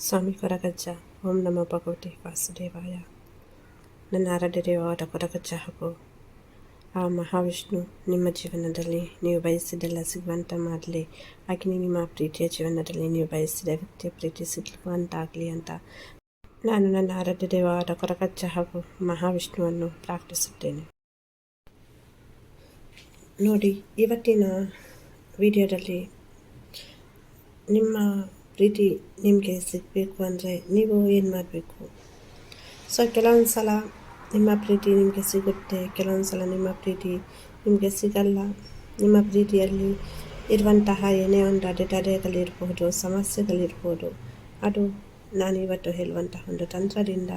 ಸ್ವಾಮಿ ಕೊರಗಜ್ಜ ಓಂ ನಮ ಭಗವತಿ ವಾಸುದೇವಾಯ ನನ್ನ ಆರಾಧ್ಯ ದೇವವಾದ ಕೊರಗಜ್ಜ ಹಾಗೂ ಆ ಮಹಾವಿಷ್ಣು ನಿಮ್ಮ ಜೀವನದಲ್ಲಿ ನೀವು ಬಯಸಿದ್ದೆಲ್ಲ ಸಿಗುವಂತ ಮಾಡಲಿ ಹಾಗೆ ನಿಮ್ಮ ಪ್ರೀತಿಯ ಜೀವನದಲ್ಲಿ ನೀವು ಬಯಸಿದ ವ್ಯಕ್ತಿಯ ಪ್ರೀತಿ ಸಿಗುವಂತಾಗಲಿ ಅಂತ ನಾನು ನನ್ನ ಆರಾಧ್ಯ ದೇವವಾದ ಕೊರಗಜ್ಜ ಹಾಗೂ ಮಹಾವಿಷ್ಣುವನ್ನು ಪ್ರಾರ್ಥಿಸುತ್ತೇನೆ ನೋಡಿ ಇವತ್ತಿನ ವಿಡಿಯೋದಲ್ಲಿ ನಿಮ್ಮ ಪ್ರೀತಿ ನಿಮಗೆ ಸಿಗಬೇಕು ಅಂದರೆ ನೀವು ಏನು ಮಾಡಬೇಕು ಸೊ ಕೆಲವೊಂದು ಸಲ ನಿಮ್ಮ ಪ್ರೀತಿ ನಿಮಗೆ ಸಿಗುತ್ತೆ ಕೆಲವೊಂದು ಸಲ ನಿಮ್ಮ ಪ್ರೀತಿ ನಿಮಗೆ ಸಿಗಲ್ಲ ನಿಮ್ಮ ಪ್ರೀತಿಯಲ್ಲಿ ಇರುವಂತಹ ಏನೇ ಒಂದು ಅಡೆತಡೆಗಳಿರ್ಬೋದು ಸಮಸ್ಯೆಗಳಿರ್ಬೋದು ಅದು ನಾನು ಇವತ್ತು ಹೇಳುವಂತಹ ಒಂದು ತಂತ್ರದಿಂದ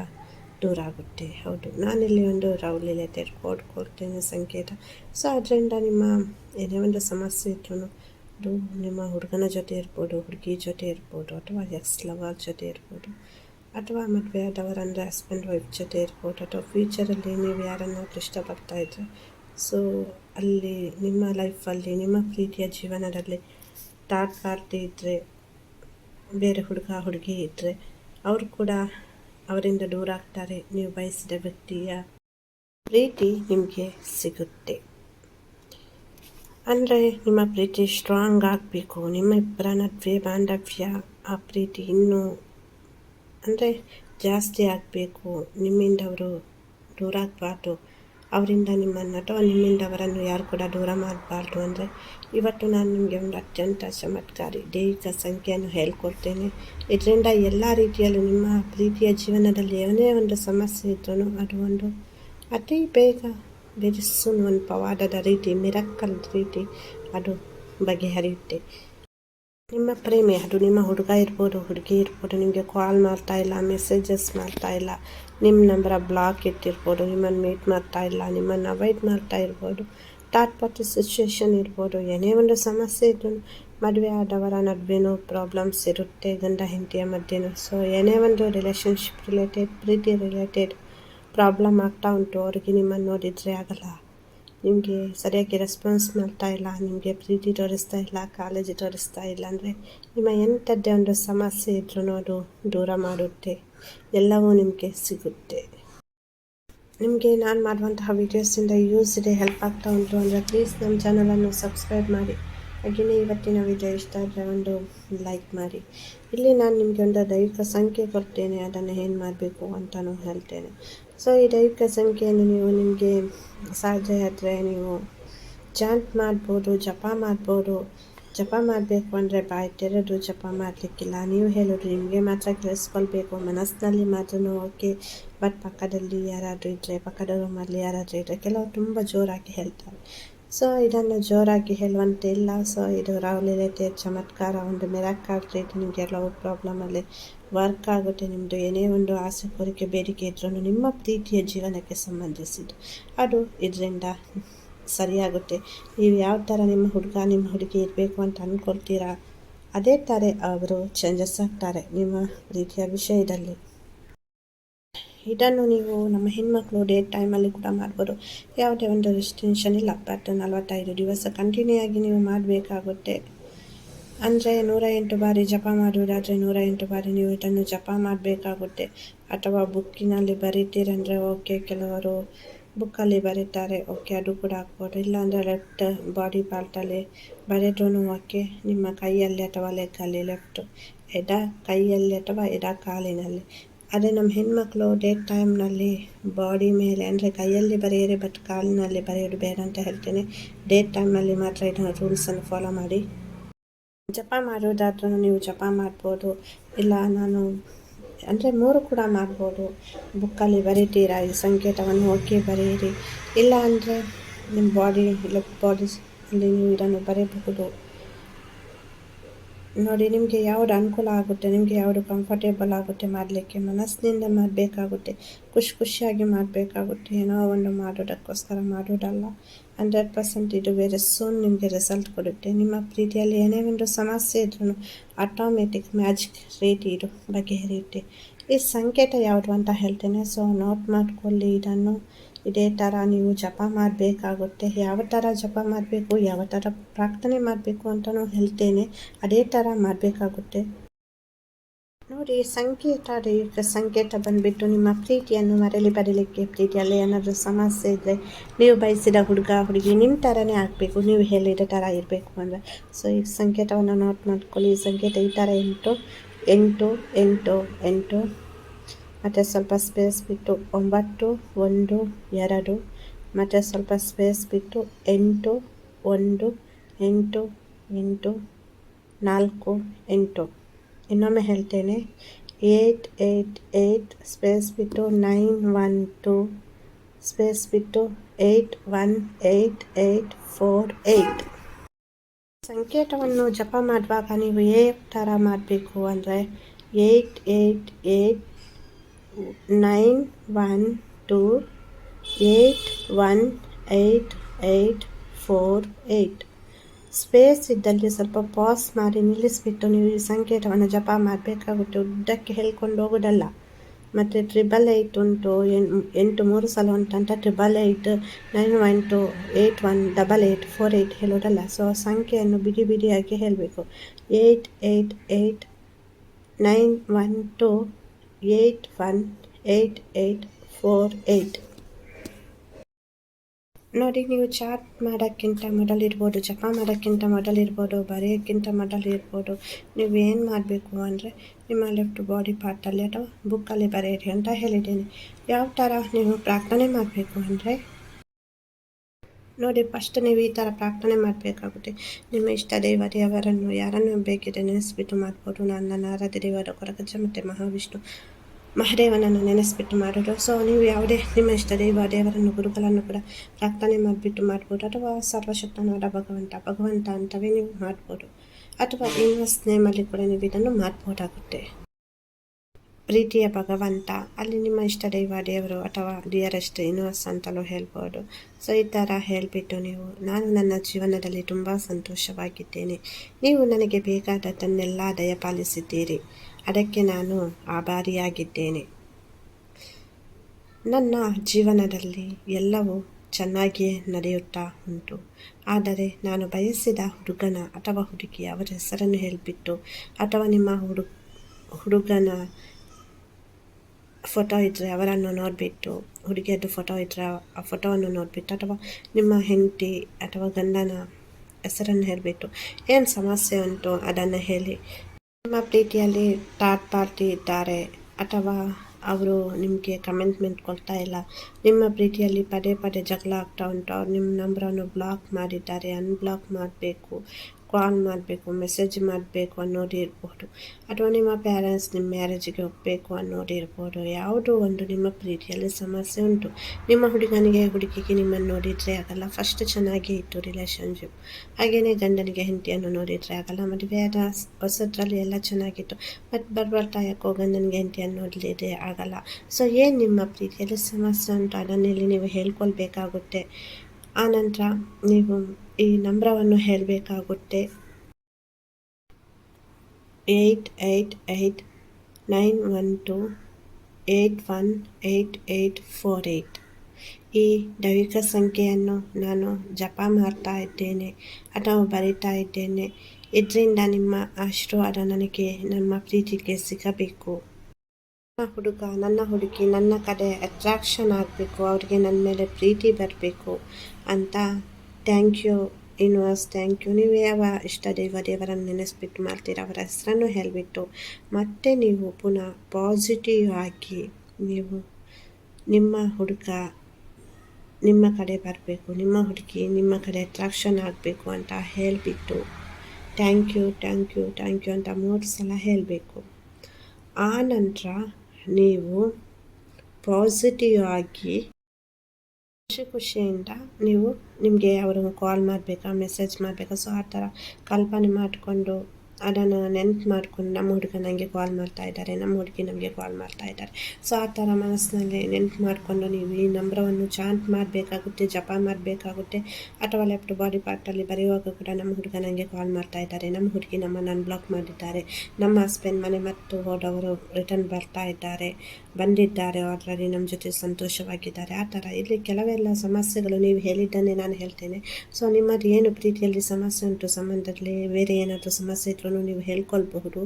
ದೂರ ಆಗುತ್ತೆ ಹೌದು ನಾನಿಲ್ಲಿ ಒಂದು ರೌಲಿ ಲೆಟರ್ ಕೋಡ್ ಕೊಡ್ತೇನೆ ಸಂಕೇತ ಸೊ ಅದರಿಂದ ನಿಮ್ಮ ಏನೇ ಒಂದು ಸಮಸ್ಯೆ ಇದ್ರೂ ಅದು ನಿಮ್ಮ ಹುಡುಗನ ಜೊತೆ ಇರ್ಬೋದು ಹುಡುಗಿ ಜೊತೆ ಇರ್ಬೋದು ಅಥವಾ ಎಕ್ಸ್ ಲವರ್ ಜೊತೆ ಇರ್ಬೋದು ಅಥವಾ ಮದುವೆ ಆದವರ ಅಂದರೆ ಹಸ್ಬೆಂಡ್ ವೈಫ್ ಜೊತೆ ಇರ್ಬೋದು ಅಥವಾ ಫ್ಯೂಚರಲ್ಲಿ ನೀವು ಯಾರನ್ನು ಇಷ್ಟಪಡ್ತಾ ಇದ್ದರೆ ಸೊ ಅಲ್ಲಿ ನಿಮ್ಮ ಲೈಫಲ್ಲಿ ನಿಮ್ಮ ಪ್ರೀತಿಯ ಜೀವನದಲ್ಲಿ ತಾಟ್ ಪಾರ್ಟಿ ಇದ್ದರೆ ಬೇರೆ ಹುಡುಗ ಹುಡುಗಿ ಇದ್ದರೆ ಅವರು ಕೂಡ ಅವರಿಂದ ದೂರ ಆಗ್ತಾರೆ ನೀವು ಬಯಸಿದ ವ್ಯಕ್ತಿಯ ಪ್ರೀತಿ ನಿಮಗೆ ಸಿಗುತ್ತೆ ಅಂದರೆ ನಿಮ್ಮ ಪ್ರೀತಿ ಸ್ಟ್ರಾಂಗ್ ಆಗಬೇಕು ನಿಮ್ಮ ನಡುವೆ ಬಾಂಧವ್ಯ ಆ ಪ್ರೀತಿ ಇನ್ನೂ ಅಂದರೆ ಜಾಸ್ತಿ ಆಗಬೇಕು ನಿಮ್ಮಿಂದ ಅವರು ದೂರ ಆಗಬಾರ್ದು ಅವರಿಂದ ನಿಮ್ಮನ್ನು ಅಥವಾ ನಿಮ್ಮಿಂದ ಅವರನ್ನು ಯಾರು ಕೂಡ ದೂರ ಮಾಡಬಾರ್ದು ಅಂದರೆ ಇವತ್ತು ನಾನು ನಿಮಗೆ ಒಂದು ಅತ್ಯಂತ ಚಮತ್ಕಾರಿ ದೈಹಿಕ ಸಂಖ್ಯೆಯನ್ನು ಹೇಳ್ಕೊಡ್ತೇನೆ ಇದರಿಂದ ಎಲ್ಲ ರೀತಿಯಲ್ಲೂ ನಿಮ್ಮ ಪ್ರೀತಿಯ ಜೀವನದಲ್ಲಿ ಏನೇ ಒಂದು ಸಮಸ್ಯೆ ಇದ್ರೂ ಅದು ಒಂದು ಅತಿ ಬೇಗ ಬೆರೆಸುವ ಒಂದು ಪವಾಡದ ರೀತಿ ಮಿರಕ್ಕಲ್ ರೀತಿ ಅದು ಬಗೆಹರಿಯುತ್ತೆ ನಿಮ್ಮ ಪ್ರೇಮಿ ಅದು ನಿಮ್ಮ ಹುಡುಗ ಇರ್ಬೋದು ಹುಡುಗಿ ಇರ್ಬೋದು ನಿಮಗೆ ಕಾಲ್ ಮಾಡ್ತಾ ಇಲ್ಲ ಮೆಸೇಜಸ್ ಮಾಡ್ತಾ ಇಲ್ಲ ನಿಮ್ಮ ನಂಬರ ಬ್ಲಾಕ್ ಇಟ್ಟಿರ್ಬೋದು ನಿಮ್ಮನ್ನು ಮೀಟ್ ಮಾಡ್ತಾ ಇಲ್ಲ ನಿಮ್ಮನ್ನು ಅವಾಯ್ಡ್ ಮಾಡ್ತಾ ಇರ್ಬೋದು ಥರ್ಡ್ ಪಾರ್ಟಿ ಸಿಚುವೇಶನ್ ಇರ್ಬೋದು ಏನೇ ಒಂದು ಸಮಸ್ಯೆ ಇದ್ರೂ ಮದುವೆ ಆದವರ ನಡುವೆನೂ ಪ್ರಾಬ್ಲಮ್ಸ್ ಇರುತ್ತೆ ಗಂಡ ಹೆಂಡತಿಯ ಮಧ್ಯೆನೂ ಸೊ ಏನೇ ಒಂದು ರಿಲೇಷನ್ಶಿಪ್ ರಿಲೇಟೆಡ್ ಪ್ರೀತಿ ರಿಲೇಟೆಡ್ ಪ್ರಾಬ್ಲಮ್ ಆಗ್ತಾ ಉಂಟು. ಅವರಿಗೆ ನಿಮ್ಮನ್ನು ನೋಡಿದರೆ ಆಗಲ್ಲ. ನಿಮಗೆ ಸರಿಯಾಗಿ ರೆಸ್ಪಾನ್ಸ್ ಮಾಡ್ತಾ ಇಲ್ಲ. ನಿಮಗೆ ಪ್ರೀತಿ ತೋರಿಸ್ತಾ ಇಲ್ಲ ಕಾಲೇಜ್ ತೋರಿಸ್ತಾ ಇಲ್ಲ ಅಂದರೆ ನಿಮ್ಮ ಎಂಥದ್ದೇ ಒಂದು ಸಮಸ್ಯೆ ಇದ್ರೂ ಅದು ದೂರ ಮಾಡುತ್ತೆ. ಎಲ್ಲವೂ ನಿಮಗೆ ಸಿಗುತ್ತೆ. ನಿಮಗೆ ನಾನು ಮಾಡುವಂತಹ ವೀಡಿಯೋಸಿಂದ ಯೂಸ್ ಇದೆ ಹೆಲ್ಪ್ ಆಗ್ತಾ ಉಂಟು ಅಂದರೆ ಪ್ಲೀಸ್ ನಮ್ಮ ಚಾನಲನ್ನು ಸಬ್ಸ್ಕ್ರೈಬ್ ಮಾಡಿ. ಹಾಗೆಯೇ ಇವತ್ತಿನ ವಿಡಿಯೋ ಇಷ್ಟ ಆದರೆ ಒಂದು ಲೈಕ್ ಮಾಡಿ. ಇಲ್ಲಿ ನಾನು ನಿಮಗೆ ಒಂದು ದೈವಿಕ ಸಂಖ್ಯೆ ಕೊಡ್ತೇನೆ, ಅದನ್ನು ಏನು ಮಾಡಬೇಕು ಅಂತಲೂ ಹೇಳ್ತೇನೆ. ಸೊ ಈ ದೈವಿಕ ಸಂಖ್ಯೆಯನ್ನು ನೀವು ನಿಮಗೆ ಸಾಧ್ಯ ಆದರೆ ನೀವು ಚಾಂಟ್ ಮಾಡ್ಬೋದು, ಜಪ ಮಾಡ್ಬೋದು. ಜಪ ಮಾಡಬೇಕು ಅಂದರೆ ಬಾಯಿ ತೆರೆದು ಜಪ ಮಾಡಲಿಕ್ಕಿಲ್ಲ. ನೀವು ಹೇಳೋದು ನಿಮಗೆ ಮಾತ್ರ ಕೇಳಿಸ್ಕೊಳ್ಬೇಕು ಮನಸ್ಸಿನಲ್ಲಿ ಮಾತ್ರ ಓಕೆ ಬಟ್ ಪಕ್ಕದಲ್ಲಿ ಯಾರಾದರೂ ಇದ್ದರೆ ಪಕ್ಕದ ರೂಮಲ್ಲಿ ಯಾರಾದರೂ ಇದ್ದರೆ ಕೆಲವರು ತುಂಬ ಜೋರಾಗಿ ಹೇಳ್ತಾರೆ. ಸೊ ಇದನ್ನು ಜೋರಾಗಿ ಹೇಳುವಂತೆ ಇಲ್ಲ. ಸೊ ಇದು ರಾಹುಲಿರತೆ ಚಮತ್ಕಾರ, ಒಂದು ಮಿರಾಕಾಲ್ ರೀತಿ ನಿಮಗೆ ಲವ್ ಪ್ರಾಬ್ಲಮಲ್ಲಿ ವರ್ಕ್ ಆಗುತ್ತೆ. ನಿಮ್ಮದು ಏನೇ ಒಂದು ಆಸೆ, ಕೋರಿಕೆ, ಬೇಡಿಕೆ ಇದ್ರೂ ನಿಮ್ಮ ಪ್ರೀತಿಯ ಜೀವನಕ್ಕೆ ಸಂಬಂಧಿಸಿದ್ದು. ಅದು ಇದರಿಂದ ಸರಿಯಾಗುತ್ತೆ. ನೀವು ಯಾವ ಥರ ನಿಮ್ಮ ಹುಡುಗ, ನಿಮ್ಮ ಹುಡುಗಿ ಇರಬೇಕು ಅಂತ ಅಂದ್ಕೊಳ್ತೀರಾ ಅದೇ ಥರ ಅವರು ಚೇಂಜಸ್ ಆಗ್ತಾರೆ ನಿಮ್ಮ ಪ್ರೀತಿಯ ವಿಷಯದಲ್ಲಿ. ಇದನ್ನು ನೀವು ನಮ್ಮ ಹೆಣ್ಮಕ್ಳು ಡೇ ಟೈಮಲ್ಲಿ ಕೂಡ ಮಾಡ್ಬೋದು. ಯಾವುದೇ ಒಂದು ರೆಸ್ಟ್ರಿಕ್ಷನ್ ಇಲ್ಲ. ಬಟ್ ನಲವತ್ತೈದು ದಿವಸ ಕಂಟಿನ್ಯೂ ಆಗಿ ನೀವು ಮಾಡಬೇಕಾಗುತ್ತೆ. ಅಂದರೆ ನೂರ ಎಂಟು ಬಾರಿ ಜಪ ಮಾಡುವುದಾದರೆ ನೂರ ಎಂಟು ಬಾರಿ ನೀವು ಇದನ್ನು ಜಪ ಮಾಡಬೇಕಾಗುತ್ತೆ. ಅಥವಾ ಬುಕ್ಕಿನಲ್ಲಿ ಬರೀತೀರಂದರೆ ಓಕೆ ಕೆಲವರು ಬುಕ್ಕಲ್ಲಿ ಬರೀತಾರೆ. ಓಕೆ ಅದು ಕೂಡ ಹಾಕ್ಬೋದು ಇಲ್ಲಾಂದರೆ ಲೆಫ್ಟ್ ಬಾಡಿ ಪಾರ್ಟಲ್ಲಿ ಬರೆದ್ರೂ ಓಕೆ ನಿಮ್ಮ ಕೈಯಲ್ಲಿ ಅಥವಾ ಲೆಗ್ಗಲ್ಲಿ ಲೆಫ್ಟ್ ಎಡ ಕೈಯಲ್ಲಿ ಅಥವಾ ಎಡ ಕಾಲಿನಲ್ಲಿ. ಅದೇ ನಮ್ಮ ಹೆಣ್ಮಕ್ಳು ಡೇ ಟೈಮ್ನಲ್ಲಿ ಬಾಡಿ ಮೇಲೆ ಅಂದರೆ ಕೈಯಲ್ಲಿ ಬರೆಯಿರಿ ಬಟ್ ಕಾಲಿನಲ್ಲಿ ಬರೆಯೋದು ಬೇಡ ಅಂತ ಹೇಳ್ತೇನೆ. ಡೇ ಟೈಮ್ನಲ್ಲಿ ಮಾತ್ರ ಇದನ್ನು ರೂಲ್ಸನ್ನು ಫಾಲೋ ಮಾಡಿ. ಜಪ ಮಾಡೋದಾದ್ರೂ ನೀವು ಜಪ ಮಾಡ್ಬೋದು. ಇಲ್ಲ ನಾನು ಅಂದರೆ ಮೂರು ಕೂಡ ಮಾಡ್ಬೋದು. ಬುಕ್ಕಲ್ಲಿ ಬರೀತೀರಾ? ಈ ಸಂಕೇತವನ್ನು ಓಕೆ ಬರೆಯಿರಿ. ಇಲ್ಲ ಅಂದರೆ ನಿಮ್ಮ ಬಾಡಿ ಇಲ್ಲ ಬಾಡಿ ಅಲ್ಲಿ ನೀವು ಇದನ್ನು ಬರೆಯಬಹುದು ನೋಡಿ, ನಿಮಗೆ ಯಾವುದು ಅನುಕೂಲ ಆಗುತ್ತೆ, ನಿಮಗೆ ಯಾವುದು ಕಂಫರ್ಟೇಬಲ್ ಆಗುತ್ತೆ ಮಾಡಲಿಕ್ಕೆ, ಮನಸ್ಸಿನಿಂದ ಮಾಡಬೇಕಾಗುತ್ತೆ, ಖುಷಿ ಖುಷಿಯಾಗಿ ಮಾಡಬೇಕಾಗುತ್ತೆ, ಏನೋ ಒಂದು ಮಾಡೋದಕ್ಕೋಸ್ಕರ ಮಾಡೋದಲ್ಲ. ಹಂಡ್ರೆಡ್ ಪರ್ಸೆಂಟ್ ಇದು ವೆರಿ ಸೂನ್ ನಿಮಗೆ ರಿಸಲ್ಟ್ ಕೊಡುತ್ತೆ. ನಿಮ್ಮ ಪ್ರೀತಿಯಲ್ಲಿ ಏನೇ ಒಂದು ಸಮಸ್ಯೆ ಇದ್ರೂ ಆಟೋಮೆಟಿಕ್ ಮ್ಯಾಜಿಕ್ ರೀತಿ ಇದು ಬಗೆಹರಿಯುತ್ತೆ. ಈ ಸಂಕೇತ ಯಾವುದು ಅಂತ ಹೇಳ್ತೇನೆ ಸೊ ನೋಟ್ ಮಾಡಿಕೊಳ್ಳಿ ಇದನ್ನು. ಇದೇ ಥರ ನೀವು ಜಪ ಮಾಡಬೇಕಾಗುತ್ತೆ. ಯಾವ ಥರ ಜಪ ಮಾಡಬೇಕು, ಯಾವ ಥರ ಪ್ರಾರ್ಥನೆ ಮಾಡಬೇಕು ಅಂತಲೂ ಹೇಳ್ತೇನೆ. ಅದೇ ಥರ ಮಾಡಬೇಕಾಗುತ್ತೆ. ನೋಡಿ, ಸಂಕೇತ ದೈವಿಕ ಸಂಕೇತ ಬಂದುಬಿಟ್ಟು ನಿಮ್ಮ ಪ್ರೀತಿಯನ್ನು ಮರಳಿ ಬರಲಿಕ್ಕೆ, ಪ್ರೀತಿಯಲ್ಲಿ ಏನಾದರೂ ಸಮಸ್ಯೆ ಇದ್ದರೆ ನೀವು ಬಯಸಿದ ಹುಡುಗ, ಹುಡುಗಿ ನಿಮ್ಮ ಥರನೇ ಆಗಬೇಕು. ನೀವು ಹೇಳಿದ ಥರ ಇರಬೇಕು ಅಂದರೆ. ಸೊ ಈ ಸಂಕೇತವನ್ನು ನೋಟ್ ಮಾಡ್ಕೊಳ್ಳಿ. ಈ ಸಂಕೇತ ಈ ಥರ ಎಂಟು ಎಂಟು ಎಂಟು ಎಂಟು. ಮತ್ತು ಸ್ವಲ್ಪ ಸ್ಪೇಸ್ ಬಿಟ್ಟು ಒಂಬತ್ತು, ಒಂದು, ಎರಡು, ಮತ್ತು ಸ್ವಲ್ಪ ಸ್ಪೇಸ್ ಬಿಟ್ಟು ಎಂಟು, ಒಂದು, ಎಂಟು ಎಂಟು, ನಾಲ್ಕು, ಎಂಟು. ಇನ್ನೊಮ್ಮೆ ಹೇಳ್ತೇನೆ. ಏಯ್ಟ್ ಏಯ್ಟ್ ಏಯ್ಟ್ ಸ್ಪೇಸ್ ಬಿಟ್ಟು ನೈನ್ ಒನ್ ಟು ಸ್ಪೇಸ್ ಬಿಟ್ಟು eight one eight eight four eight ಸಂಕೇತವನ್ನು ಜಪ ಮಾಡುವಾಗ ನೀವು ಏ ಥರ ಮಾಡಬೇಕು ಅಂದರೆ eight eight eight nine one two eight one eight eight four eight space ಇದ್ದಲ್ಲಿ ಸ್ವಲ್ಪ ಪಾಸ್ ಮಾಡಿ ನಿಲ್ಲಿಸಿಬಿಟ್ಟು ನೀವು ಈ ಸಂಕೇತವನ್ನು ಜಪ ಮಾಡಬೇಕಾಗುತ್ತೆ. ಉದ್ದಕ್ಕೆ ಹೇಳ್ಕೊಂಡು ಹೋಗೋದಲ್ಲ. ಮತ್ತು ಟ್ರಿಬಲ್ ಏಯ್ಟ್ ಉಂಟು ಎಂಟು ಮೂರು ಸಲ ಉಂಟಂತ triple eight nine one two eight one double eight four eight ಹೇಳೋದಲ್ಲ. ಸೊ ಸಂಖ್ಯೆಯನ್ನು ಬಿಡಿ ಬಿಡಿಯಾಗಿ ಹೇಳಬೇಕು. Eight eight eight nine one two eight one eight eight four eight ನೋಡಿ, ನೀವು ಚಾಟ್ ಮಾಡೋಕ್ಕಿಂತ ಮೊದಲಿರ್ಬೋದು ಜಪ ಮಾಡೋಕ್ಕಿಂತ ಮೊದಲಿರ್ಬೋದು ಬರೆಯೋಕ್ಕಿಂತ ಮೊದಲಿರ್ಬೋದು ನೀವು ಏನು ಮಾಡಬೇಕು ಅಂದರೆ ನಿಮ್ಮ ಲೆಫ್ಟ್ ಬಾಡಿ ಪಾರ್ಟಲ್ಲಿ ಅಥವಾ ಬುಕ್ಕಲ್ಲಿ ಬರೆಯಿರಿ ಅಂತ ಹೇಳಿದ್ದೀನಿ. ಯಾವ ಥರ ನೀವು ಪ್ರಾರ್ಥನೆ ಮಾಡಬೇಕು ಅಂದರೆ ನೋಡಿ ಫಸ್ಟ್ ನೀವು ಈ ಥರ ಪ್ರಾರ್ಥನೆ ಮಾಡಬೇಕಾಗುತ್ತೆ. ನಿಮ್ಮ ಇಷ್ಟ ದೇವ ದೇವರನ್ನು ಯಾರನ್ನು ಬೇಕಿದೆ ನೆನೆಸ್ಬಿಟ್ಟು ಮಾಡ್ಬೋದು. ನಾನು ನನ್ನ ಆರಾಧ್ಯ ದೇವರ ಕೊರಗಜ ಮತ್ತು ಮಹಾವಿಷ್ಣು ಮಹಾದೇವನನ್ನು ನೆನೆಸ್ಬಿಟ್ಟು ಮಾಡೋದು. ಸೊ ನೀವು ಯಾವುದೇ ನಿಮ್ಮ ಇಷ್ಟ ದೇವ ದೇವರನ್ನು ಗುರುಗಳನ್ನು ಕೂಡ ಪ್ರಾರ್ಥನೆ ಮಾಡಿಬಿಟ್ಟು ಮಾಡ್ಬೋದು. ಅಥವಾ ಸರ್ವಶಕ್ತನಾದ ಭಗವಂತ ಭಗವಂತ ಅಂತವೇ ನೀವು ಮಾಡ್ಬೋದು. ಅಥವಾ ಇನ್ವಸ್ ನೇಮಲ್ಲಿ ಕೂಡ ನೀವು ಇದನ್ನು ಮಾಡ್ಬೋದಾಗುತ್ತೆ. ಪ್ರೀತಿಯ ಭಗವಂತ, ಅಲ್ಲಿ ನಿಮ್ಮ ಇಷ್ಟ ದೈವ ದೇವರು ಅಥವಾ ಡಿಯರೆಸ್ಟ್ ಯೂನಿವರ್ಸ್ ಅಂತಲೂ ಹೇಳ್ಬೋದು. ಸೊ ಈ ಥರ ಹೇಳಿಬಿಟ್ಟು ನೀವು, ನಾನು ನನ್ನ ಜೀವನದಲ್ಲಿ ತುಂಬ ಸಂತೋಷವಾಗಿದ್ದೇನೆ. ನೀವು ನನಗೆ ಬೇಕಾದದ್ದನ್ನೆಲ್ಲ ದಯಪಾಲಿಸಿದ್ದೀರಿ. ಅದಕ್ಕೆ ನಾನು ಆಭಾರಿಯಾಗಿದ್ದೇನೆ. ನನ್ನ ಜೀವನದಲ್ಲಿ ಎಲ್ಲವೂ ಚೆನ್ನಾಗಿಯೇ ನಡೆಯುತ್ತಾ ಉಂಟು. ಆದರೆ ನಾನು ಬಯಸಿದ ಹುಡುಗನ ಅಥವಾ ಹುಡುಗಿ ಅವರ ಹೆಸರನ್ನು ಹೇಳಿಬಿಟ್ಟು ಅಥವಾ ನಿಮ್ಮ ಹುಡು ಹುಡುಗನ ಫೋಟೋ ಇದ್ದರೆ ಅವರನ್ನು ನೋಡಿಬಿಟ್ಟು, ಹುಡುಗಿಯದ್ದು ಫೋಟೋ ಇದ್ದರೆ ಆ ಫೋಟೋವನ್ನು ನೋಡಿಬಿಟ್ಟು ಅಥವಾ ನಿಮ್ಮ ಹೆಂಡತಿ ಅಥವಾ ಗಂಡನ ಹೆಸರನ್ನು ಹೇಳಿಬಿಟ್ಟು ಏನು ಸಮಸ್ಯೆ ಉಂಟು ಅದನ್ನು ಹೇಳಿ. ನಿಮ್ಮ ಪ್ರೀತಿಯಲ್ಲಿ ಥರ್ಡ್ ಪಾರ್ಟಿ ಇದ್ದಾರೆ ಅಥವಾ ಅವರು ನಿಮಗೆ ಕಮೆಂಟ್ಮೆಂಟ್ ಕೊಡ್ತಾ ಇಲ್ಲ. ನಿಮ್ಮ ಪ್ರೀತಿಯಲ್ಲಿ ಪದೇ ಪದೇ ಜಗಳ ಆಗ್ತಾ ಉಂಟು. ಅವ್ರು ನಿಮ್ಮ ನಂಬರನ್ನು ಬ್ಲಾಕ್ ಮಾಡಿದ್ದಾರೆ ಅನ್ಬ್ಲಾಕ್ ಮಾಡಬೇಕು. ಕಾಲ್ ಮಾಡಬೇಕು ಮೆಸೇಜ್ ಮಾಡಬೇಕು ಅನ್ನೋದು ಇರ್ಬೋದು. ಅಥವಾ ನಿಮ್ಮ ಪ್ಯಾರೆಂಟ್ಸ್ ನಿಮ್ಮ ಮ್ಯಾರೇಜಿಗೆ ಹೋಗಬೇಕು ಅನ್ನೋದು ಇರ್ಬೋದು. ಯಾವುದೋ ಒಂದು ನಿಮ್ಮ ಪ್ರೀತಿಯಲ್ಲಿ ಸಮಸ್ಯೆ ಉಂಟು. ನಿಮ್ಮ ಹುಡುಗನಿಗೆ, ಹುಡುಗಿಗೆ ನಿಮ್ಮನ್ನು ನೋಡಿದರೆ ಆಗಲ್ಲ. ಫಸ್ಟ್ ಚೆನ್ನಾಗಿ ಇತ್ತು ರಿಲೇಷನ್ಶಿಪ್ ಹಾಗೆಯೇ ಗಂಡನಿಗೆ, ಹೆಂಡತಿಯನ್ನು ನೋಡಿದರೆ ಆಗಲ್ಲ. ಮದುವೆಯಾದ ಹೊಸದ್ರಲ್ಲಿ ಎಲ್ಲ ಚೆನ್ನಾಗಿತ್ತು. ಮತ್ತು ಬರ್ಬರ್ತಾ ಯಾಕೋ ಗಂಡನಿಗೆ, ಹೆಂಡತಿಯನ್ನು ನೋಡಲಿದೆ ಆಗಲ್ಲ. ಸೊ ಏನು ನಿಮ್ಮ ಪ್ರೀತಿಯಲ್ಲಿ ಸಮಸ್ಯೆ ಉಂಟು? ಅದನ್ನೆಲ್ಲಿ ನೀವು ಹೇಳ್ಕೊಳ್ಬೇಕಾಗುತ್ತೆ. ಆನಂತರ ನೀವು ಈ ನಂಬರವನ್ನು ಹೇಳಬೇಕಾಗುತ್ತೆ eight eight eight nine one two eight one eight eight four eight ಈ ದೈವಿಕ ಸಂಖ್ಯೆಯನ್ನು ನಾನು ಜಪ ಮಾಡ್ತಾ ಇದ್ದೇನೆ ಅಥವಾ ಬರಿತಾ ಇದ್ದೇನೆ ಇದರಿಂದ ನಿಮ್ಮ ಆಶೀರ್ವಾದ ನನಗೆ ನಮ್ಮ ಪ್ರೀತಿಗೆ ಸಿಗಬೇಕು ನನ್ನ ಹುಡುಗ, ನನ್ನ ಹುಡುಗಿ, ನನ್ನ ಕಡೆ ಅಟ್ರಾಕ್ಷನ್ ಆಗಬೇಕು, ಅವರಿಗೆ ನನ್ನ ಮೇಲೆ ಪ್ರೀತಿ ಬರಬೇಕು ಅಂತ thank you universe thank you ನೀವು ಯಾವ ಇಷ್ಟ ದೇವ ದೇವರನ್ನು ನೆನೆಸ್ಬಿಟ್ಟು ಮಾಡ್ತೀರ? ಅವರ ಹೆಸರನ್ನು ಹೇಳಿಬಿಟ್ಟು ಮತ್ತೆ ನೀವು ಪುನಃ ಪಾಸಿಟಿವ್ ಆಗಿ ನೀವು ನಿಮ್ಮ ಹುಡುಗ ನಿಮ್ಮ ಕಡೆ ಬರಬೇಕು, ನಿಮ್ಮ ಹುಡುಗಿ ನಿಮ್ಮ ಕಡೆ ಅಟ್ರಾಕ್ಷನ್ ಆಗಬೇಕು ಅಂತ ಹೇಳಿಬಿಟ್ಟು thank you thank you thank you ಅಂತ ಮೂರು ಸಲ ಹೇಳಬೇಕು. ಆ ನಂತರ ನೀವು ಪಾಸಿಟಿವ್ ಆಗಿ ಖುಷಿ ಖುಷಿಯಿಂದ ನೀವು ನಿಮಗೆ ಅವರು ಕಾಲ್ ಮಾಡಬೇಕಾ ಮೆಸೇಜ್ ಮಾಡಬೇಕಾ ಸೊ ಆ ಥರ ಕಲ್ಪನೆ ಮಾಡಿಕೊಂಡು ಅದನ್ನು ನೆನ್ಪು ಮಾಡ್ಕೊಂಡು ನಮ್ಮ ಹುಡುಗ ನನಗೆ ಕಾಲ್ ಮಾಡ್ತಾ ಇದ್ದಾರೆ, ನಮ್ಮ ಹುಡುಗಿ ನಮಗೆ ಕಾಲ್ ಮಾಡ್ತಾ ಇದ್ದಾರೆ. ಸೊ ಆ ಥರ ಮನಸ್ಸಿನಲ್ಲಿ ನೆನ್ಪು ಮಾಡಿಕೊಂಡು ನೀವು ಈ ನಂಬರವನ್ನು ಚಾಂಟ್ ಮಾಡಬೇಕಾಗುತ್ತೆ, ಜಪ ಮಾಡಬೇಕಾಗುತ್ತೆ, ಅಥವಾ ಲೆಫ್ಟ್ ಬಾಡಿ ಪಾರ್ಟಲ್ಲಿ ಬರೆಯುವಾಗ ಕೂಡ ನಮ್ಮ ಹುಡುಗ ನನಗೆ ಕಾಲ್ ಮಾಡ್ತಾ ಇದ್ದಾರೆ. ನಮ್ಮ ಹುಡುಗಿ ನಮ್ಮನ್ನು ಅನ್ಬ್ಲಾಕ್ ಮಾಡಿದ್ದಾರೆ. ನಮ್ಮ ಹಸ್ಬೆಂಡ್ ಮನೆ ಮತ್ತು ಹೋದವರು ರಿಟರ್ನ್ ಬರ್ತಾ ಇದ್ದಾರೆ. ಬಂದಿದ್ದಾರೆ ಅದರಲ್ಲಿ ನಮ್ಮ ಜೊತೆ ಸಂತೋಷವಾಗಿದ್ದಾರೆ. ಆ ಥರ ಇಲ್ಲಿ ಕೆಲವೆಲ್ಲ ಸಮಸ್ಯೆಗಳು ನೀವು ಹೇಳಿದ್ದನ್ನೇ ನಾನು ಹೇಳ್ತೇನೆ. ಸೊ ನಿಮ್ಮದು ಏನು ಪ್ರೀತಿಯಲ್ಲಿ ಸಮಸ್ಯೆ ಉಂಟು? ಸಂಬಂಧದಲ್ಲಿ ಬೇರೆ ಏನಾದರೂ ಸಮಸ್ಯೆ ಇದ್ರೂ ನೀವು ಹೇಳ್ಕೊಳ್ಬಹುದು.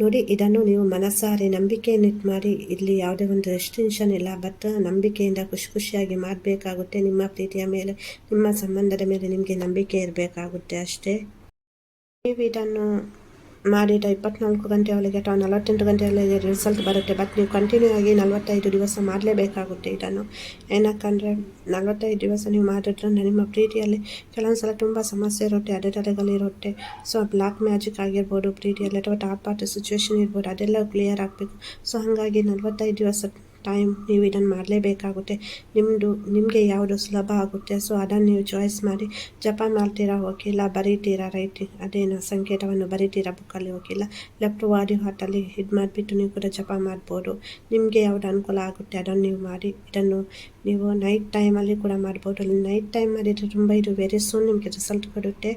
ನೋಡಿ, ಇದನ್ನು ನೀವು ಮನಸ್ಸಾರೆ ನಂಬಿಕೆಯನ್ನಿಟ್ಟು ಮಾಡಿ, ಇಲ್ಲಿ ಯಾವುದೇ ಒಂದು ರೆಸ್ಟ್ರಿಕ್ಷನ್ ಇಲ್ಲ. ಬಟ್ ನಂಬಿಕೆಯಿಂದ ಖುಷಿ ಖುಷಿಯಾಗಿ ಮಾಡಬೇಕಾಗುತ್ತೆ. ನಿಮ್ಮ ಪ್ರೀತಿಯ ಮೇಲೆ, ನಿಮ್ಮ ಸಂಬಂಧದ ಮೇಲೆ ನಿಮಗೆ ನಂಬಿಕೆ ಇರಬೇಕಾಗುತ್ತೆ ಅಷ್ಟೇ. ನೀವು ಇದನ್ನು ಮಾಡಿದ ಇಪ್ಪತ್ನಾಲ್ಕು ಗಂಟೆ ಒಳಗೆ ಅಥವಾ ನಲವತ್ತೆಂಟು ಗಂಟೆ ಒಳಗೆ ರಿಸಲ್ಟ್ ಬರುತ್ತೆ. ಬಟ್ ನೀವು ಕಂಟಿನ್ಯೂ ಆಗಿ ನಲವತ್ತೈದು ದಿವಸ ಮಾಡಲೇಬೇಕಾಗುತ್ತೆ ಇದನ್ನು. ಏನಕ್ಕಂದರೆ ನಲವತ್ತೈದು ದಿವಸ ನೀವು ಮಾಡೋದ್ರಿಂದ ನಿಮ್ಮ ಪ್ರೀತಿಯಲ್ಲಿ ಕೆಲವೊಂದು ಸಲ ತುಂಬ ಸಮಸ್ಯೆ ಇರುತ್ತೆ ಅಡೆತಡೆಗಳಿರುತ್ತೆ ಸೊ ಬ್ಲ್ಯಾಕ್ ಮ್ಯಾಜಿಕ್ ಆಗಿರ್ಬೋದು, ಪ್ರೀತಿಯಲ್ಲಿ ಅಥವಾ ಟಾಪ್ ಪಾರ್ಟಿ ಸಿಚುವೇಶನ್ ಇರ್ಬೋದು ಅದೆಲ್ಲ ಕ್ಲಿಯರ್ ಆಗಬೇಕು. ಸೊ ಹಾಗಾಗಿ ನಲವತ್ತೈದು ದಿವಸ ಟೈಮ್ ನೀವು ಇದನ್ನು ಮಾಡಲೇಬೇಕಾಗುತ್ತೆ. ನಿಮ್ಮದು ನಿಮಗೆ ಯಾವುದು ಸುಲಭ ಆಗುತ್ತೆ ಸೊ ಅದನ್ನು ನೀವು ಚಾಯ್ಸ್ ಮಾಡಿ. ಜಪ ಮಾಡ್ತೀರಾ, ಹೋಗಿಲ್ಲ, ಬರೀತೀರಾ ರೈಟ್ ಅದೇನು ಸಂಕೇತವನ್ನು ಬರೀತೀರಾ ಬುಕ್ಕಲ್ಲಿ ಹೋಗಿಲ್ಲ. ಲೆಫ್ಟ್ ವಾಡಿ ಹಾಟಲ್ಲಿ ಇದು ಮಾಡಿಬಿಟ್ಟು ನೀವು ಕೂಡ ಜಪ ಮಾಡ್ಬೋದು. ನಿಮಗೆ ಯಾವುದು ಅನುಕೂಲ ಆಗುತ್ತೆ, ಅದನ್ನು ನೀವು ಮಾಡಿ. ಇದನ್ನು ನೀವು ನೈಟ್ ಟೈಮಲ್ಲಿ ಕೂಡ ಮಾಡ್ಬೋದು. ನೈಟ್ ಟೈಮ್ ಮಾಡಿದರೆ ತುಂಬ ಇದು ವೆರಿ ಸೂನ್ ನಿಮಗೆ ರಿಸಲ್ಟ್ ಕೊಡುತ್ತೆ.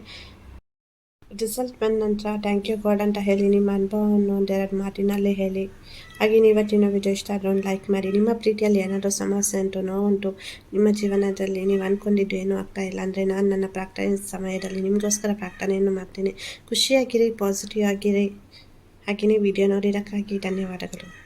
ರಿಸಲ್ಟ್ ಬಂದ ನಂತರ, ಥ್ಯಾಂಕ್ ಯು ಗಾಡ್ ಅಂತ ಹೇಳಿ ನಿಮ್ಮ ಅನುಭವವನ್ನು ಒಂದೆರಡು ಮಾತಿನಲ್ಲಿ ಹೇಳಿ. ಹಾಗೆ ಇವತ್ತಿನ ವಿಡಿಯೋ ಇಷ್ಟ ಆದರೆ ಒಂದು ಲೈಕ್ ಮಾಡಿ. ನಿಮ್ಮ ಪ್ರೀತಿಯಲ್ಲಿ ಏನಾದರೂ ಸಮಸ್ಯೆ ಉಂಟು, ನೋವುಂಟು, ನಿಮ್ಮ ಜೀವನದಲ್ಲಿ ನೀವು ಅಂದ್ಕೊಂಡಿದ್ದು ಏನೂ ಆಗ್ತಾ ಇಲ್ಲ ಅಂದರೆ ನಾನು ನನ್ನ ಪ್ರಾರ್ಥನೆ ಸಮಯದಲ್ಲಿ ನಿಮಗೋಸ್ಕರ ಪ್ರಾರ್ಥನೆಯನ್ನು ಮಾಡ್ತೀನಿ. ಖುಷಿಯಾಗಿರಿ ಪಾಸಿಟಿವ್ ಆಗಿರಿ. ಹಾಗೆಯೇ ವಿಡಿಯೋ ನೋಡಿರೋಕ್ಕಾಗಿ ಧನ್ಯವಾದಗಳು.